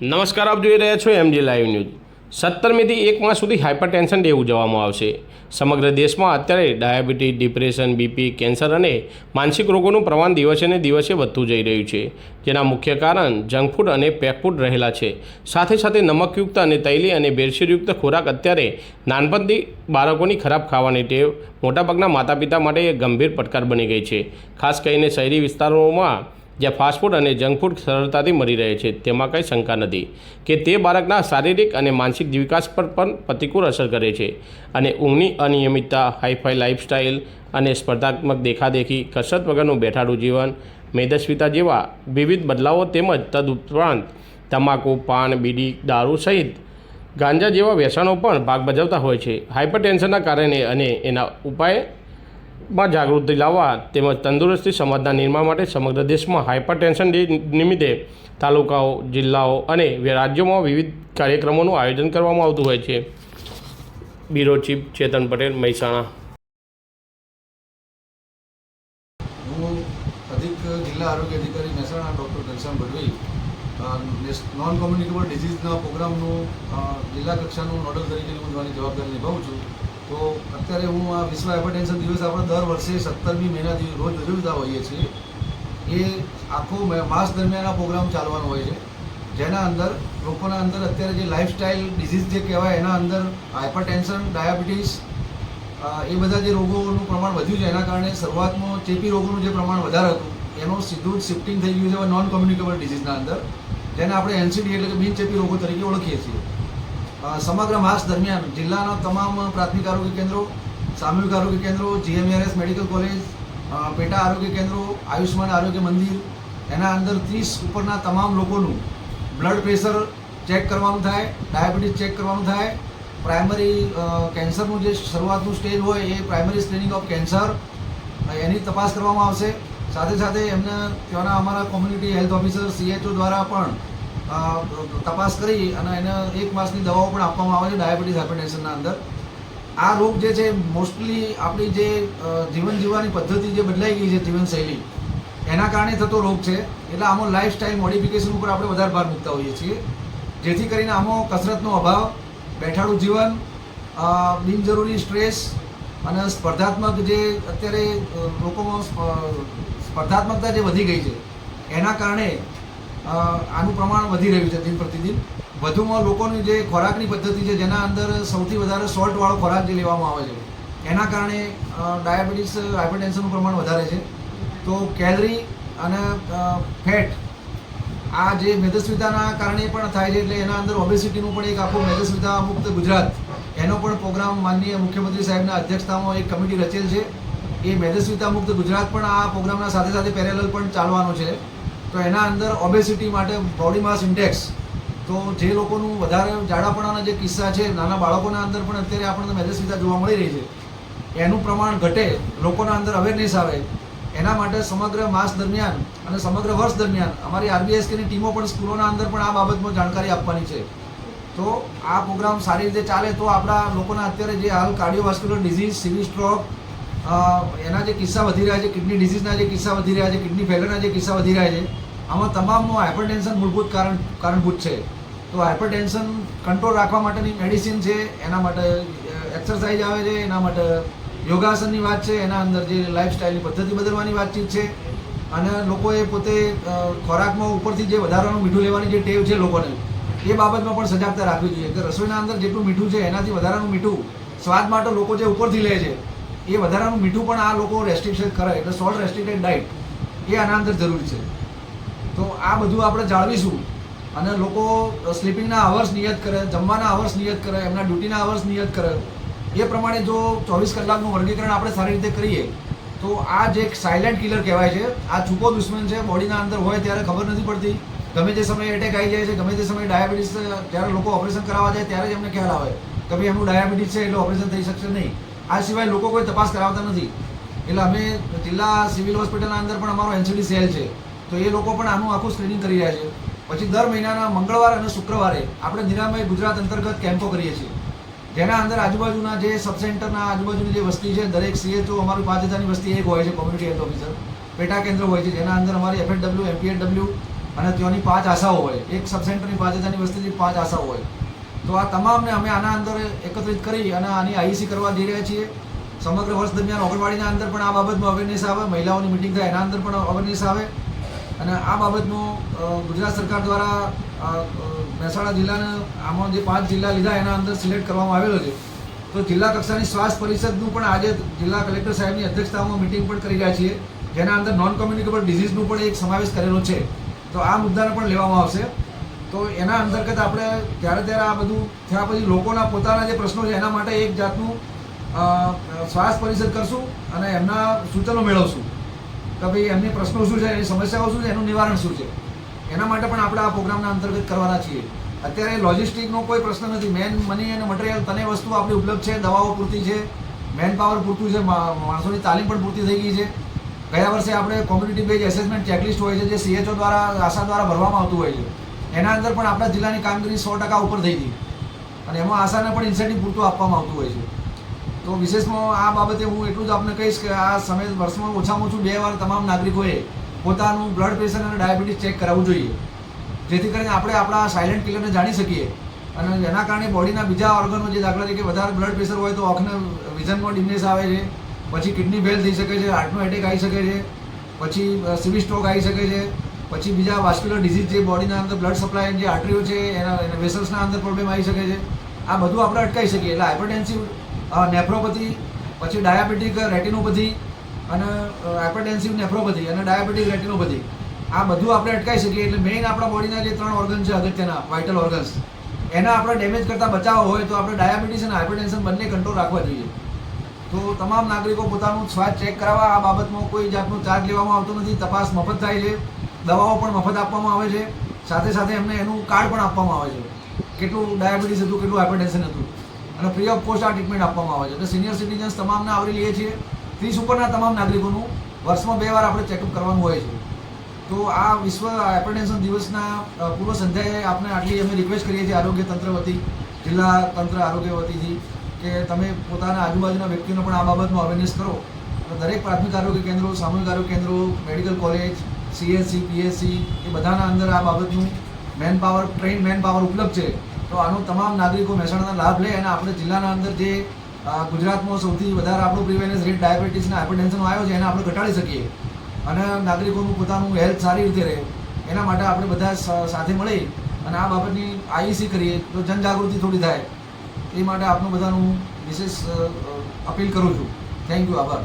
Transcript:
નમસ્કાર, આપ જોઈ રહ્યા છો એમજી લાઈવ ન્યૂઝ સત્તરમીથી એક માસ સુધી હાઇપર ટેન્શન ડે ઉજવવામાં આવશે. સમગ્ર દેશમાં અત્યારે ડાયાબિટીસ, ડિપ્રેશન, બીપી, કેન્સર અને માનસિક રોગોનું પ્રમાણ દિવસે ને દિવસે વધતું જઈ રહ્યું છે, જેના મુખ્ય કારણ જંક ફૂડ અને પેક ફૂડ રહેલા છે. સાથે સાથે નમકયુક્ત અને તૈલી અને બેરશીરયુક્ત ખોરાક અત્યારે નાનપણથી બાળકોની ખરાબ ખાવાની ટેવ મોટાભાગના માતા પિતા માટે ગંભીર પડકાર બની ગઈ છે. ખાસ કરીને શહેરી વિસ્તારોમાં જ્યાં ફાસ્ટફૂડ અને જંક ફૂડ સરળતાથી મળી રહે છે. તેમાં કંઈ શંકા નથી કે તે બાળકના શારીરિક અને માનસિક વિકાસ પર પણ પ્રતિકૂળ અસર કરે છે અને ઊંઘની અનિયમિતતા હાઈફાઈ લાઇફસ્ટાઇલ અને સ્પર્ધાત્મક દેખાદેખી, કસરત વગરનું બેઠાડું જીવન, મેદસ્વીતા જેવા વિવિધ બદલાવો તેમજ તદુપરાંત તમાકુ, પાન, બીડી, દારૂ સહિત ગાંજા જેવા વ્યસનો પણ ભાગ ભજવતા હોય છે. હાઇપરટેન્શનના કારણે અને એના ઉપાય માં જાગૃતિ લાવવા તેમજ તંદુરસ્તી સમાજના નિર્માણ માટે સમગ્ર દેશમાં હાઇપરટેન્શન ડે નિમિત્તે તાલુકાઓ, જિલ્લાઓ અને રાજ્યોમાં વિવિધ કાર્યક્રમોનું આયોજન કરવામાં આવતું હોય છે. Bureau chief Chetan Patel, Mehsana. હું અધિક જિલ્લા આરોગ્ય અધિકારી Mehsana doctor Ghanshyam Bhadvi non communicable ડિઝીઝના પ્રોગ્રામનું જિલ્લા કક્ષાનું નોડલ તરીકે નિમવાની જવાબદારી નિભાવું છું. તો અત્યારે હું આ વિશ્વ હાઇપરટેન્શન દિવસ આપણે દર વર્ષે સત્તરમી મહિના દિવસ રોજ ઉજવતા હોઈએ છીએ. એ આખો માસ દરમિયાન આ પ્રોગ્રામ ચાલવાનો હોય છે. જેના અંદર લોકોના અંદર અત્યારે જે લાઇફસ્ટાઇલ ડિઝીઝ જે કહેવાય, એના અંદર હાઇપરટેન્શન ડાયાબિટીસ એ બધા જે રોગોનું પ્રમાણ વધ્યું છે, એના કારણે શરૂઆતમાં ચેપી રોગોનું જે પ્રમાણ વધારે હતું, એનું સીધું જ શિફ્ટિંગ થઈ ગયું છે નોન કોમ્યુનિકેબલ ડિઝીઝના અંદર. જેને આપણે એનસીડી એટલે કે બિનચેપી રોગો તરીકે ઓળખીએ છીએ. સમગ્ર માસ દરમિયાન જિલ્લાના તમામ પ્રાથમિક આરોગ્ય કેન્દ્રો, સામૂહિક આરોગ્ય કેન્દ્રો જીએમઆરએસ મેડિકલ કોલેજ પેટા આરોગ્ય કેન્દ્રો આયુષ્માન આરોગ્ય મંદિર, એના અંદર ત્રીસ ઉપરના તમામ લોકોનું બ્લડ પ્રેશર ચેક કરવાનું થાય, ડાયાબિટીસ ચેક કરવાનું થાય. પ્રાઇમરી કેન્સરનું જે શરૂઆતનું સ્ટેજ હોય એ પ્રાઇમરી સ્ક્રીનિંગ ઓફ કેન્સર એની તપાસ કરવામાં આવશે. સાથે સાથે એમને ત્યાંના અમારા કોમ્યુનિટી હેલ્થ ઓફિસર, સીએચઓ દ્વારા પણ તપાસ કરી અને એને એક માસની દવાઓ પણ આપવામાં આવે છે ડાયાબિટીસ, હાઇપરટેન્શનના અંદર. આ રોગ જે છે, મોસ્ટલી આપણી જે જીવન જીવવાની પદ્ધતિ જે બદલાઈ ગઈ છે જીવનશૈલી એના કારણે થતો રોગ છે. એટલે આમાં લાઈફસ્ટાઈલ મોડિફિકેશન ઉપર આપણે વધારે ભાર મૂકતા હોઈએ છીએ. જેથી કરીને આમાં કસરતનો અભાવ, બેઠાડું જીવન બિનજરૂરી સ્ટ્રેસ અને સ્પર્ધાત્મક જે અત્યારે લોકોમાં સ્પર્ધાત્મકતા જે વધી ગઈ છે, એના કારણે આનું પ્રમાણ વધી રહ્યું છે દિન પ્રતિદિન. વધુમાં લોકોની જે ખોરાકની પદ્ધતિ છે, જેના અંદર સૌથી વધારે સોલ્ટવાળો ખોરાક જે લેવામાં આવે છે, એના કારણે ડાયાબિટીસ હાઇપરટેન્શનનું પ્રમાણ વધારે છે. તો કેલરી અને ફેટ આ જે મેદસ્વીતાના કારણે પણ થાય છે, એટલે એના અંદર ઓબેસિટીનું પણ એક આખું મેદસ્વીતા મુક્ત ગુજરાત, એનો પણ પ્રોગ્રામ માનનીય મુખ્યમંત્રી સાહેબના અધ્યક્ષતામાં એક કમિટી રચેલ છે. એ મેદસ્વીતા મુક્ત ગુજરાત પણ આ પ્રોગ્રામના સાથે સાથે પેરેલલ પણ ચાલવાનો છે. તો એના અંદર ઓબેસિટી માટે બોડી માસ ઇન્ડેક્સ તો જે લોકોનું વધારે જાડાપણાના જે કિસ્સા છે, નાના બાળકોના અંદર પણ અત્યારે આપણને મેદસ્વીતા જોવા મળી રહી છે. એનું પ્રમાણ ઘટે, લોકોના અંદર અવેરનેસ આવે, એના માટે સમગ્ર માસ દરમિયાન અને સમગ્ર વર્ષ દરમિયાન અમારી આરબીએસકેની ટીમો પણ સ્કૂલોના અંદર પણ આ બાબતમાં જાણકારી આપવાની છે. તો આ પ્રોગ્રામ સારી રીતે ચાલે તો આપણા લોકોના અત્યારે જે હાલ કાર્ડિયોવાસ્ક્યુલર ડિઝીઝ સિવિલ સ્ટ્રોક એના જે કિસ્સા વધી રહ્યા છે, કિડની ડિઝીઝના જે કિસ્સા વધી રહ્યા છે, કિડની ફેલરના જે કિસ્સા વધી રહ્યા છે, આમાં તમામનું હાઇપરટેન્શન મૂળભૂત કારણ, કારણભૂત છે. તો હાઇપરટેન્શન કંટ્રોલ રાખવા માટેની મેડિસિન છે, એના માટે એક્સરસાઇઝ આવે છે, એના માટે યોગાસનની વાત છે, એના અંદર જે લાઇફસ્ટાઇલની પદ્ધતિ બદલવાની વાતચીત છે. અને લોકોએ પોતે ખોરાકમાં ઉપરથી જે વધારાનું મીઠું લેવાની જે ટેવ છે લોકોને, એ બાબતમાં પણ સજાગતા રાખવી જોઈએ. કે રસોઈના અંદર જેટલું મીઠું છે, એનાથી વધારાનું મીઠું સ્વાદ માટે લોકો જે ઉપરથી લે છે એ વધારાનું મીઠું પણ આ લોકો રેસ્ટ્રિક્શન કરે, એટલે સોલ્ટ રેસ્ટ્રિક્ટેડ ડાયટ એ આના અંદર જરૂરી છે. તો આ બધું આપણે જાળવીશું અને લોકો સ્લીપિંગના અવર્સ નિયત કરે, જમવાના અવર્સ નિયત કરે, એમના ડ્યુટીના અવર્સ નિયત કરે. એ પ્રમાણે જો ચોવીસ કલાકનું વર્ગીકરણ આપણે સારી રીતે કરીએ, તો આ જે એક સાયલેન્ટ કિલર કહેવાય છે, આ છૂપો દુશ્મન છે, બોડીના અંદર હોય ત્યારે ખબર નથી પડતી. ગમે તે સમયે એટેક આવી જાય છે, ગમે તે સમયે ડાયાબિટીસ જ્યારે લોકો ઓપરેશન કરાવવા જાય, ત્યારે જ એમને ખ્યાલ આવે. કે ભાઈ એમનું ડાયાબિટીસ છે, એટલે ઓપરેશન થઈ શકશે નહીં. આ સિવાય લોકો કોઈ તપાસ કરાવતા નથી. એટલે અમે જિલ્લા સિવિલ હોસ્પિટલના અંદર પણ અમારો એનસીડી સેલ છે. તો એ લોકો પણ આનું આખું સ્ક્રીનિંગ કરી રહ્યા છે. પછી દર મહિનાના મંગળવાર અને શુક્રવારે આપણે નિરામય ગુજરાત અંતર્ગત કેમ્પો કરીએ છીએ. જેના અંદર આજુબાજુના જે સબ સેન્ટરના આજુબાજુની જે વસ્તી છે, દરેક સીએચઓ અમારી પાંચ હજારની વસ્તી એક હોય છે, કોમ્યુનિટી હેલ્થ ઓફિસર. પેટા કેન્દ્ર હોય છે, જેના અંદર અમારી એફએડબલ્યુ એમપીએડબલ્યુ અને ત્યાંની પાંચ આશાઓ હોય. એક સબ સેન્ટરની પાંચ હજારની વસ્તીની પાંચ આશાઓ હોય. તો આ તમામને અમે આના અંદર એકત્રિત કરી અને આની આઈસી કરવા જઈ રહ્યા છીએ. સમગ્ર વર્ષ દરમિયાન ઓગણવાડીના અંદર પણ આ બાબતમાં અવેરનેસ આવે, મહિલાઓની મિટિંગ થાય, એના અંદર પણ અવેરનેસ આવે. અને આ બાબતનું ગુજરાત સરકાર દ્વારા મહેસાણા જિલ્લાના, આમાં જે પાંચ જિલ્લા લીધા, એના અંદર સિલેક્ટ કરવામાં આવેલો છે. તો જિલ્લા કક્ષાની સ્વાસ્થ્ય પરિષદનું પણ આજે જિલ્લા કલેક્ટર સાહેબની અધ્યક્ષતામાં મિટિંગ પણ કરી રહ્યા છીએ. જેના અંદર નોન કોમ્યુનિકેબલ ડિઝીઝનું પણ એક સમાવેશ કરેલો છે. તો આ મુદ્દાને પણ લેવામાં આવશે. તો એના અંતર્ગત આપણે ત્યારે ત્યારે આ બધું થયા પછી લોકોના પોતાના જે પ્રશ્નો છે, એના માટે એક જાતનું શ્વાસ પરિષદ કરશું અને એમના સૂચનો મેળવશું. કે ભાઈ એમની પ્રશ્નો શું છે, એની સમસ્યાઓ શું છે, એનું નિવારણ શું છે. એના માટે પણ આપણે આ પ્રોગ્રામના અંતર્ગત કરવાના છીએ. અત્યારે લોજિસ્ટિકનો કોઈ પ્રશ્ન નથી. મેન મની અને મટીરિયલ તને વસ્તુ આપણી ઉપલબ્ધ છે, દવાઓ પૂરતી છે, મેન પાવર પૂરતું છે માણસોની તાલીમ પણ પૂરતી થઈ ગઈ છે. ગયા વર્ષે આપણે કોમ્યુનિટી બેઝ એસેસમેન્ટ ચેકલિસ્ટ હોય છે, જે સીએચઓ દ્વારા, આશા દ્વારા ભરવામાં આવતું હોય છે. એના અંદર પણ આપણા જિલ્લાની કામગીરી સો ટકા ઉપર થઈ ગઈ. અને એમાં આશાને પણ ઇન્સેન્ટિવ પૂરતું આપવામાં આવતું હોય છે. તો વિશેષમાં આ બાબતે હું એટલું જ આપને કહીશ કે આ સમય વર્ષમાં ઓછામાં ઓછું બે વાર તમામ નાગરિકોએ પોતાનું બ્લડ પ્રેશર અને ડાયાબિટીસ ચેક કરાવવું જોઈએ. જેથી કરીને આપણે આપણા સાયલેન્ટ કિલરને જાણી શકીએ. અને એના કારણે બોડીના બીજા ઓર્ગનો જે દાખલા તરીકે વધારે બ્લડ પ્રેશર હોય તો આંખને વિઝનમાં ડિમનેસ આવે છે. પછી કિડની ફેલ થઈ શકે છે હાર્ટનો એટેક આવી શકે છે. પછી સિવિલ સ્ટ્રોક આવી શકે છે. પછી બીજા વાસ્ક્યુલર ડિઝીઝ જે બોડીના અંદર બ્લડ સપ્લાય જે આર્ટરીઓ છે, એના વેસલ્સના અંદર પ્રોબ્લેમ આવી શકે છે. આ બધું આપણે અટકાવી શકીએ. એટલે હાઇપરટેન્સિવ નેફ્રોપથી પછી ડાયાબિટીક રેટિનોપથી અને હાઇપરટેન્સિવ નેફ્રોપથી અને ડાયાબિટીક રેટિનોપથી આ બધું આપણે અટકાવી શકીએ. એટલે મેઇન આપણા બોડીના જે ત્રણ ઓર્ગન છે, અગત્યના વાઇટલ ઓર્ગન્સ એના આપણે ડેમેજ કરતાં બચાવવા હોય તો આપણે ડાયાબિટીસ અને હાઇપરટેન્શન બંને કંટ્રોલ રાખવા જોઈએ. તો તમામ નાગરિકો પોતાનું સ્વાસ્થ્ય ચેક કરાવવા. આ બાબતમાં કોઈ જાતનો ચાર્જ લેવામાં આવતો નથી. તપાસ મફત થાય છે. દવાઓ પણ મફત આપવામાં આવે છે. સાથે સાથે એમને એનું કાર્ડ પણ આપવામાં આવે છે. કેટલું ડાયાબિટીસ હતું, કેટલું હાઇપરટેન્શન હતું. અને ફ્રી ઓફ કોસ્ટ આ ટ્રીટમેન્ટ આપવામાં આવે છે. એટલે સિનિયર સિટીઝન્સ તમામને આવરી લઈએ છીએ ત્રીસ ઉપરના તમામ નાગરિકોનું વર્ષમાં બે વાર આપણે ચેકઅપ કરવાનું હોય છે. તો આ વિશ્વ હાઇપરટેન્શન દિવસના પૂર્વ સંધ્યાએ આપણે આટલી અમે રિક્વેસ્ટ કરીએ છીએ આરોગ્ય તંત્ર વતી, જિલ્લા તંત્ર આરોગ્ય વતીથી કે તમે પોતાના આજુબાજુના વ્યક્તિઓને પણ આ બાબતમાં અવેરનેસ કરો. દરેક પ્રાથમિક આરોગ્ય કેન્દ્રો, સામૂહિક આરોગ્ય કેન્દ્રો મેડિકલ કોલેજ સીએસસી પીએસસી એ બધાના અંદર આ બાબતનું man power train man power ઉપલબ્ધ છે. તો આનો તમામ નાગરિકો મહેસાણાના લાભ લે અને આપણે જિલ્લાના અંદર જે ગુજરાતમાં સૌથી વધારે આપણું પ્રિવેલન્સ રેટ ડાયાબિટીસ અને હાઇપરટેન્શનનો આવ્યો છે, એને આપણે ઘટાડી શકીએ. અને નાગરિકોનું પોતાનું હેલ્થ સારી રીતે રહે. એના માટે આપણે બધા સાથે મળી અને આ બાબતની આઈસી કરીએ તો જનજાગૃતિ થોડી થાય. એ માટે આપનું બધાનું વિશેષ અપીલ કરું છું. થેન્ક યુ આભાર.